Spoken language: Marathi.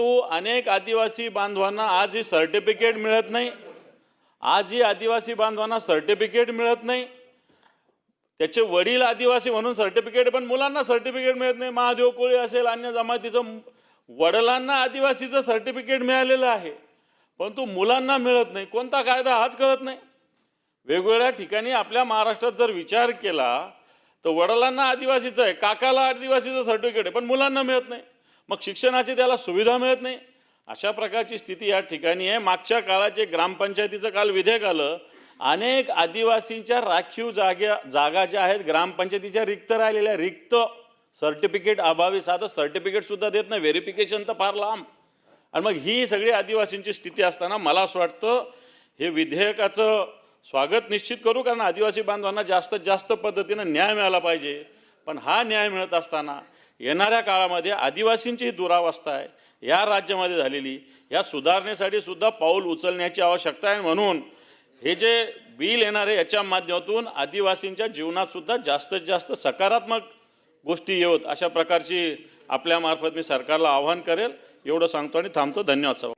परंतु अनेक आदिवासी बांधवांना आज ही सर्टिफिकेट मिळत नाही. आजही आदिवासी बांधवांना सर्टिफिकेट मिळत नाही. त्याचे वडील आदिवासी म्हणून सर्टिफिकेट पण मुलांना सर्टिफिकेट मिळत नाही. महादेव कोळी असेल अन्य जमातीचं वडिलांना आदिवासीचं सर्टिफिकेट मिळालेलं आहे. परंतु मुलांना मिळत नाही. कोणता कायदा हाच कळत नाही. वेगवेगळ्या ठिकाणी आपल्या महाराष्ट्रात जर विचार केला तर वडिलांना आदिवासीचं आहे काकाला आदिवासीचं सर्टिफिकेट आहे पण मुलांना मिळत नाही. मग शिक्षणाची त्याला सुविधा मिळत नाही. अशा प्रकारची स्थिती या ठिकाणी आहे. मागच्या काळात जे ग्रामपंचायतीचं काल विधेयक आलं. अनेक आदिवासींच्या राखीव जाग्या जागा ज्या आहेत ग्रामपंचायतीच्या रिक्त राहिलेल्या रिक्त सर्टिफिकेट अभावी साधं सर्टिफिकेट सुद्धा देत नाही. व्हेरिफिकेशन तर फार लांब. आणि मग ही सगळी आदिवासींची स्थिती असताना मला असं वाटतं हे विधेयकाचं स्वागत निश्चित करू कारण आदिवासी बांधवांना जास्तीत जास्त पद्धतीनं न्याय मिळाला पाहिजे. पण हा न्याय मिळत असताना येणाऱ्या काळामध्ये आदिवासींची ही दुरावस्था आहे या राज्यामध्ये झालेली या सुधारणेसाठी सुद्धा पाऊल उचलण्याची आवश्यकता आहे म्हणून हे जे बिल येणार आहे याच्या माध्यमातून आदिवासींच्या जीवनात सुद्धा जास्तीत जास्त सकारात्मक गोष्टी येऊत अशा प्रकारची आपल्यामार्फत मी सरकारला आवाहन करेल. एवढं सांगतो आणि थांबतो. धन्यवाद साहेब